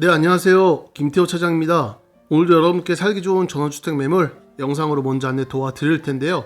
네, 안녕하세요. 김태호 차장입니다. 오늘도 여러분께 살기 좋은 전원주택 매물 영상으로 먼저 안내 도와드릴 텐데요.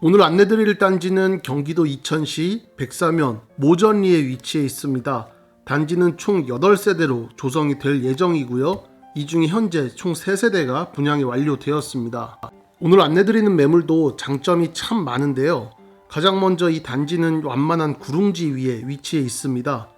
오늘 안내드릴 단지는 경기도 이천시 백사면 모전리에 위치해 있습니다. 단지는 총 8세대로 조성이 될 예정이고요. 이 중에 현재 총 3세대가 분양이 완료되었습니다. 오늘 안내드리는 매물도 장점이 참 많은데요. 가장 먼저 이 단지는 완만한 구릉지 위에 위치해 있습니다.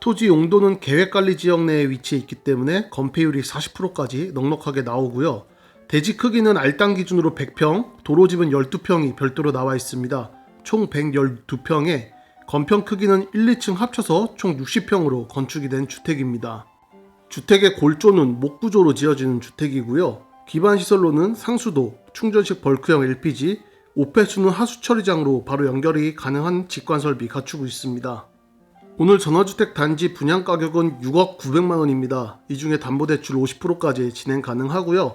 토지 용도는 계획관리 지역 내에 위치해 있기 때문에 건폐율이 40%까지 넉넉하게 나오고요. 대지 크기는 알당 기준으로 100평, 도로집은 12평이 별도로 나와 있습니다. 총 112평에 건평 크기는 1, 2층 합쳐서 총 60평으로 건축이 된 주택입니다. 주택의 골조는 목구조로 지어지는 주택이고요. 기반 시설로는 상수도, 충전식 벌크형 LPG, 오폐수는 하수 처리장으로 바로 연결이 가능한 직관 설비 갖추고 있습니다. 오늘 전화주택 단지 분양 가격은 6억 900만 원입니다. 이 중에 담보대출 50%까지 진행 가능하고요.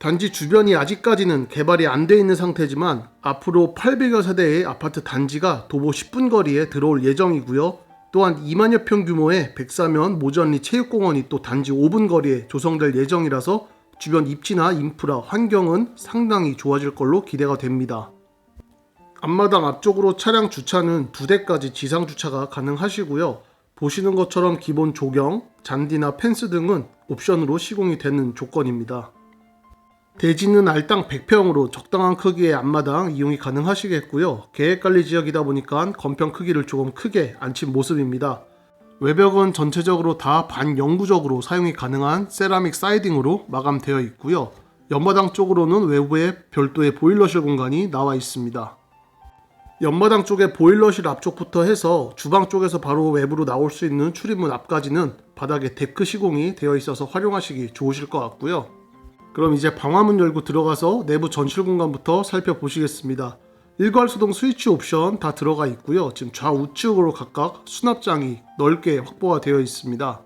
단지 주변이 아직까지는 개발이 안 돼 있는 상태지만 앞으로 800여 세대의 아파트 단지가 도보 10분 거리에 들어올 예정이고요. 또한 2만여 평 규모의 백사면 모전리 체육공원이 또 단지 5분 거리에 조성될 예정이라서 주변 입지나 인프라, 환경은 상당히 좋아질 걸로 기대가 됩니다. 앞마당 앞쪽으로 차량 주차는 두 대까지 지상 주차가 가능하시고요. 보시는 것처럼 기본 조경, 잔디나 펜스 등은 옵션으로 시공이 되는 조건입니다. 대지는 알당 100평으로 적당한 크기의 앞마당 이용이 가능하시겠고요. 계획관리 지역이다 보니까 건평 크기를 조금 크게 안친 모습입니다. 외벽은 전체적으로 다 반영구적으로 사용이 가능한 세라믹 사이딩으로 마감되어 있고요. 옆마당 쪽으로는 외부에 별도의 보일러실 공간이 나와 있습니다. 옆마당 쪽에 보일러실 앞쪽부터 해서 주방 쪽에서 바로 외부로 나올 수 있는 출입문 앞까지는 바닥에 데크 시공이 되어 있어서 활용하시기 좋으실 것 같고요. 그럼 이제 방화문 열고 들어가서 내부 전실 공간부터 살펴보시겠습니다. 일괄 수동 스위치 옵션 다 들어가 있고요. 지금 좌우측으로 각각 수납장이 넓게 확보가 되어 있습니다.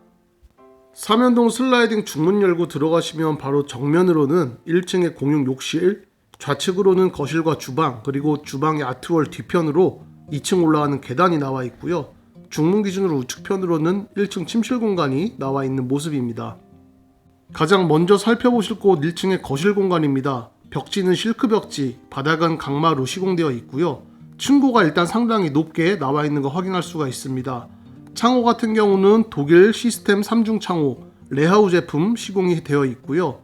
사면동 슬라이딩 중문 열고 들어가시면 바로 정면으로는 1층의 공용 욕실, 좌측으로는 거실과 주방, 그리고 주방의 아트월 뒤편으로 2층 올라가는 계단이 나와 있고요. 중문 기준으로 우측편으로는 1층 침실 공간이 나와 있는 모습입니다. 가장 먼저 살펴보실 곳 1층의 거실 공간입니다. 벽지는 실크 벽지, 바닥은 강마루 시공되어 있고요. 층고가 일단 상당히 높게 나와 있는 거 확인할 수가 있습니다. 창호 같은 경우는 독일 시스템 3중 창호, 레하우 제품 시공이 되어 있고요.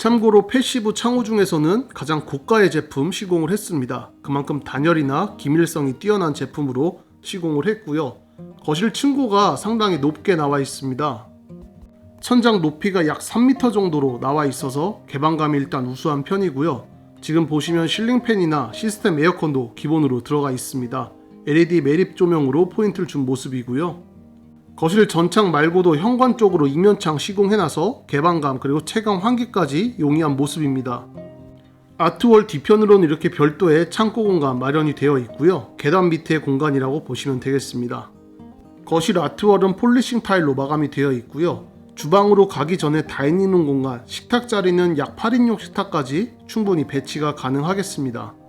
참고로 패시브 창호 중에서는 가장 고가의 제품 시공을 했습니다. 그만큼 단열이나 기밀성이 뛰어난 제품으로 시공을 했고요. 거실 층고가 상당히 높게 나와 있습니다. 천장 높이가 약 3m 정도로 나와 있어서 개방감이 일단 우수한 편이고요. 지금 보시면 실링팬이나 시스템 에어컨도 기본으로 들어가 있습니다. LED 매립 조명으로 포인트를 준 모습이고요. 거실 전창 말고도 현관 쪽으로 이면창 시공해놔서 개방감 그리고 채광 환기까지 용이한 모습입니다. 아트월 뒤편으로는 이렇게 별도의 창고 공간 마련이 되어 있고요. 계단 밑에 공간이라고 보시면 되겠습니다. 거실 아트월은 폴리싱 타일로 마감이 되어 있고요. 주방으로 가기 전에 다이닝룸 공간, 식탁 자리는 약 8인용 식탁까지 충분히 배치가 가능하겠습니다.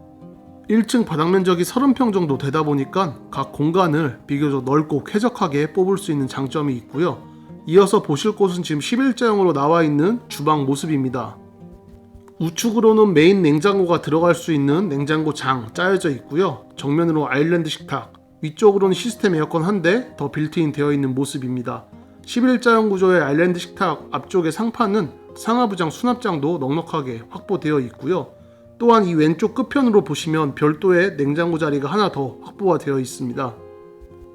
1층 바닥 면적이 30평 정도 되다 보니까 각 공간을 비교적 넓고 쾌적하게 뽑을 수 있는 장점이 있고요. 이어서 보실 곳은 지금 11자형으로 나와 있는 주방 모습입니다. 우측으로는 메인 냉장고가 들어갈 수 있는 냉장고 장 짜여져 있고요. 정면으로 아일랜드 식탁, 위쪽으로는 시스템 에어컨 한 대 더 빌트인 되어 있는 모습입니다. 11자형 구조의 아일랜드 식탁 앞쪽의 상판은 상하부장 수납장도 넉넉하게 확보되어 있고요. 또한 이 왼쪽 끝편으로 보시면 별도의 냉장고 자리가 하나 더 확보가 되어 있습니다.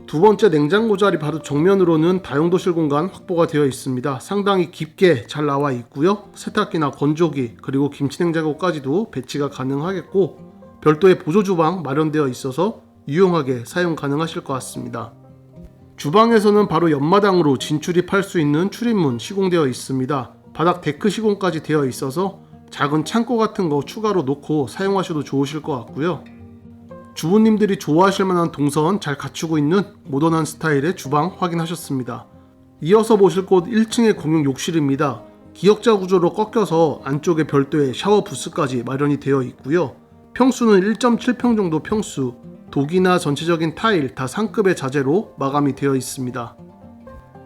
두 번째 냉장고 자리 바로 정면으로는 다용도실 공간 확보가 되어 있습니다. 상당히 깊게 잘 나와 있고요. 세탁기나 건조기 그리고 김치냉장고까지도 배치가 가능하겠고 별도의 보조 주방 마련되어 있어서 유용하게 사용 가능하실 것 같습니다. 주방에서는 바로 옆마당으로 진출입할 수 있는 출입문 시공되어 있습니다. 바닥 데크 시공까지 되어 있어서 작은 창고 같은 거 추가로 놓고 사용하셔도 좋으실 것 같고요. 주부님들이 좋아하실 만한 동선 잘 갖추고 있는 모던한 스타일의 주방 확인하셨습니다. 이어서 보실 곳 1층의 공용 욕실입니다. 기역자 구조로 꺾여서 안쪽에 별도의 샤워 부스까지 마련이 되어 있고요. 평수는 1.7평 정도 평수, 독이나 전체적인 타일 다 상급의 자재로 마감이 되어 있습니다.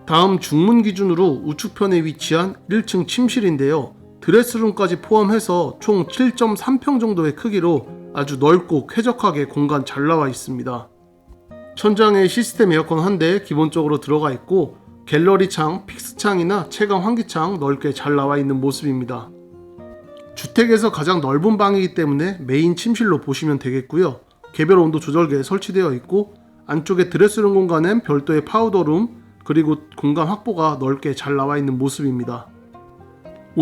다음 중문 기준으로 우측편에 위치한 1층 침실인데요. 드레스룸까지 포함해서 총 7.3평 정도의 크기로 아주 넓고 쾌적하게 공간 잘 나와 있습니다. 천장에 시스템 에어컨 한 대 기본적으로 들어가 있고 갤러리 창, 픽스 창이나 채광 환기창 넓게 잘 나와 있는 모습입니다. 주택에서 가장 넓은 방이기 때문에 메인 침실로 보시면 되겠고요. 개별 온도 조절기에 설치되어 있고 안쪽에 드레스룸 공간엔 별도의 파우더룸 그리고 공간 확보가 넓게 잘 나와 있는 모습입니다.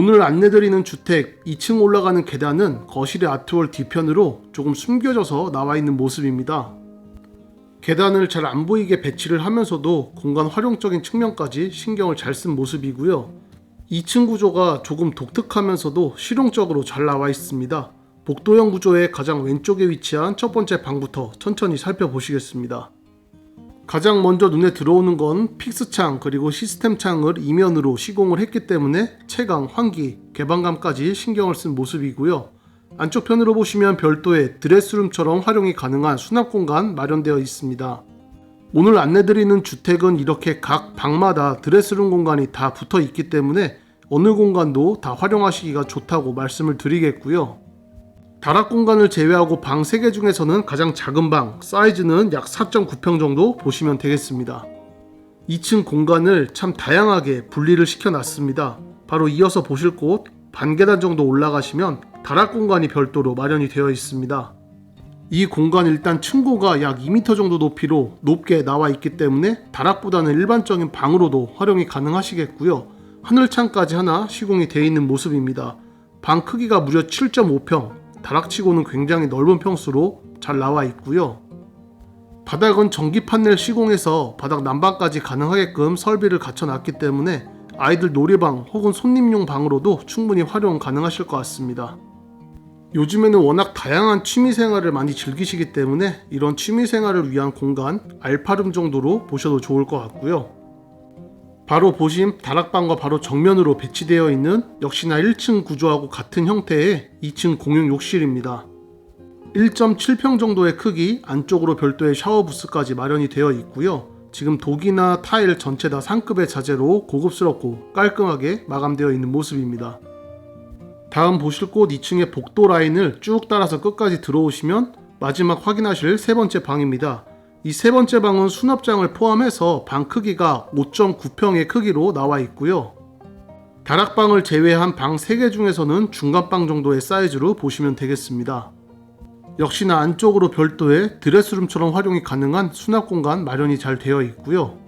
오늘 안내드리는 주택 2층 올라가는 계단은 거실의 아트월 뒤편으로 조금 숨겨져서 나와 있는 모습입니다. 계단을 잘 안 보이게 배치를 하면서도 공간 활용적인 측면까지 신경을 잘 쓴 모습이고요. 2층 구조가 조금 독특하면서도 실용적으로 잘 나와 있습니다. 복도형 구조의 가장 왼쪽에 위치한 첫 번째 방부터 천천히 살펴보시겠습니다. 가장 먼저 눈에 들어오는 건 픽스 창 그리고 시스템 창을 이면으로 시공을 했기 때문에 채광, 환기, 개방감까지 신경을 쓴 모습이고요. 안쪽 편으로 보시면 별도의 드레스룸처럼 활용이 가능한 수납 공간 마련되어 있습니다. 오늘 안내드리는 주택은 이렇게 각 방마다 드레스룸 공간이 다 붙어 있기 때문에 어느 공간도 다 활용하시기가 좋다고 말씀을 드리겠고요. 다락 공간을 제외하고 방 3개 중에서는 가장 작은 방, 사이즈는 약 4.9평 정도 보시면 되겠습니다. 2층 공간을 참 다양하게 분리를 시켜놨습니다. 바로 이어서 보실 곳 반계단 정도 올라가시면 다락 공간이 별도로 마련이 되어 있습니다. 이 공간 일단 층고가 약 2m 정도 높이로 높게 나와 있기 때문에 다락보다는 일반적인 방으로도 활용이 가능하시겠고요. 하늘창까지 하나 시공이 되어 있는 모습입니다. 방 크기가 무려 7.5평, 다락치고는 굉장히 넓은 평수로 잘 나와 있고요. 바닥은 전기 판넬 시공해서 바닥 난방까지 가능하게끔 설비를 갖춰놨기 때문에 아이들 놀이방 혹은 손님용 방으로도 충분히 활용 가능하실 것 같습니다. 요즘에는 워낙 다양한 취미 생활을 많이 즐기시기 때문에 이런 취미 생활을 위한 공간 알파룸 정도로 보셔도 좋을 것 같고요. 바로 보신 다락방과 바로 정면으로 배치되어 있는 역시나 1층 구조하고 같은 형태의 2층 공용 욕실입니다. 1.7평 정도의 크기, 안쪽으로 별도의 샤워 부스까지 마련이 되어 있고요. 지금 독이나 타일 전체 다 상급의 자재로 고급스럽고 깔끔하게 마감되어 있는 모습입니다. 다음 보실 곳 2층의 복도 라인을 쭉 따라서 끝까지 들어오시면 마지막 확인하실 세 번째 방입니다. 이 세 번째 방은 수납장을 포함해서 방 크기가 5.9평의 크기로 나와 있고요. 다락방을 제외한 방 3개 중에서는 중간방 정도의 사이즈로 보시면 되겠습니다. 역시나 안쪽으로 별도의 드레스룸처럼 활용이 가능한 수납 공간 마련이 잘 되어 있고요.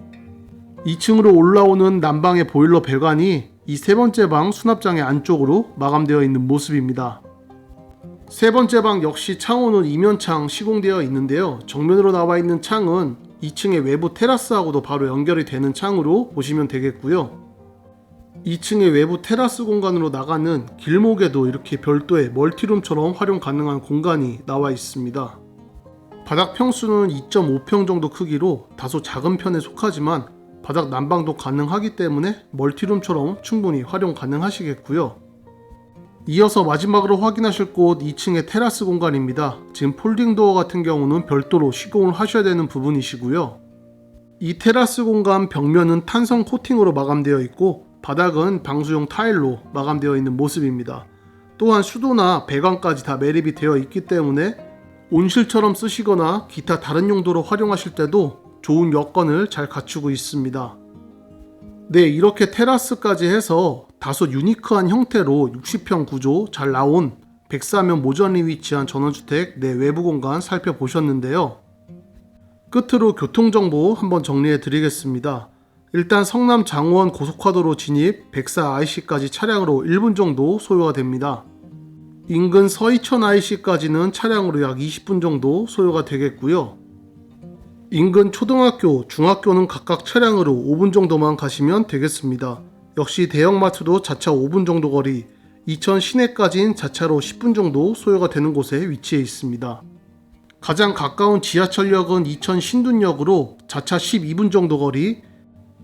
2층으로 올라오는 난방의 보일러 배관이 이 세 번째 방 수납장의 안쪽으로 마감되어 있는 모습입니다. 세 번째 방 역시 창호는 이면창 시공되어 있는데요. 정면으로 나와 있는 창은 2층의 외부 테라스하고도 바로 연결이 되는 창으로 보시면 되겠고요. 2층의 외부 테라스 공간으로 나가는 길목에도 이렇게 별도의 멀티룸처럼 활용 가능한 공간이 나와 있습니다. 바닥 평수는 2.5평 정도 크기로 다소 작은 편에 속하지만 바닥 난방도 가능하기 때문에 멀티룸처럼 충분히 활용 가능하시겠고요. 이어서 마지막으로 확인하실 곳 2층의 테라스 공간입니다. 지금 폴딩 도어 같은 경우는 별도로 시공을 하셔야 되는 부분이시고요. 이 테라스 공간 벽면은 탄성 코팅으로 마감되어 있고 바닥은 방수용 타일로 마감되어 있는 모습입니다. 또한 수도나 배관까지 다 매립이 되어 있기 때문에 온실처럼 쓰시거나 기타 다른 용도로 활용하실 때도 좋은 여건을 잘 갖추고 있습니다. 네, 이렇게 테라스까지 해서 다소 유니크한 형태로 60평 구조 잘 나온 백사면 모전리 위치한 전원주택 내 외부 공간 살펴보셨는데요. 끝으로 교통정보 한번 정리해 드리겠습니다. 일단 성남 장원 고속화도로 진입 백사 IC까지 차량으로 1분 정도 소요가 됩니다. 인근 서이천 IC까지는 차량으로 약 20분 정도 소요가 되겠고요. 인근 초등학교, 중학교는 각각 차량으로 5분 정도만 가시면 되겠습니다. 역시 대형마트도 자차 5분 정도 거리, 이천 시내까지는 자차로 10분 정도 소요가 되는 곳에 위치해 있습니다. 가장 가까운 지하철역은 이천 신둔역으로 자차 12분 정도 거리,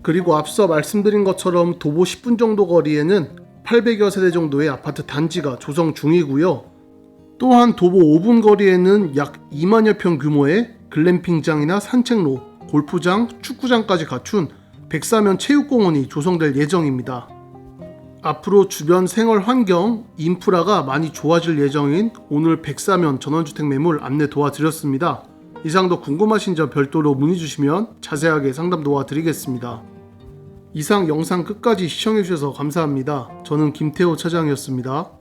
그리고 앞서 말씀드린 것처럼 도보 10분 정도 거리에는 800여 세대 정도의 아파트 단지가 조성 중이고요. 또한 도보 5분 거리에는 약 2만여 평 규모의 글램핑장이나 산책로, 골프장, 축구장까지 갖춘 백사면 체육공원이 조성될 예정입니다. 앞으로 주변 생활 환경, 인프라가 많이 좋아질 예정인 오늘 백사면 전원주택 매물 안내 도와드렸습니다. 이상도 궁금하신 점 별도로 문의 주시면 자세하게 상담 도와드리겠습니다. 이상 영상 끝까지 시청해주셔서 감사합니다. 저는 김태호 차장이었습니다.